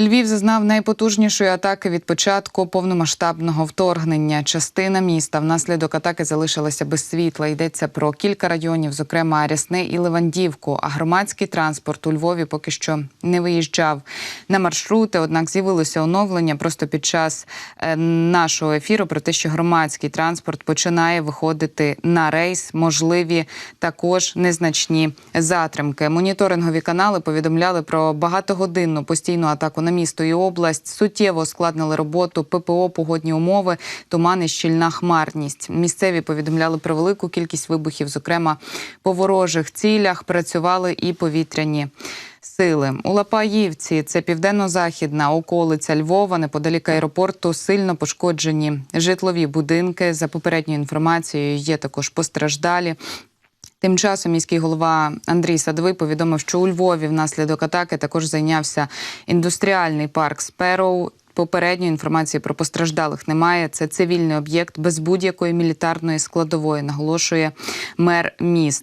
Львів зазнав найпотужнішої атаки від початку повномасштабного вторгнення. Частина міста внаслідок атаки залишилася без світла. Йдеться про кілька районів, зокрема Рясне і Левандівку. А громадський транспорт у Львові поки що не виїжджав на маршрути. Однак з'явилося оновлення просто під час е, нашого ефіру про те, що громадський транспорт починає виходити на рейс. Можливі також незначні затримки. Моніторингові канали повідомляли про багатогодинну постійну атаку на місто і область. Суттєво ускладнили роботу ППО, погодні умови, туман і щільна хмарність. Місцеві повідомляли про велику кількість вибухів, зокрема по ворожих цілях. Працювали і повітряні. Сили у Лапаївці, це південно-західна околиця Львова, неподалік аеропорту, сильно пошкоджені житлові будинки. За попередньою інформацією, є також постраждалі. Тим часом міський голова Андрій Садовий повідомив, що у Львові внаслідок атаки також зайнявся індустріальний парк Спероу. Попередньої інформації про постраждалих немає. Це цивільний об'єкт без будь-якої мілітарної складової, наголошує мер міста.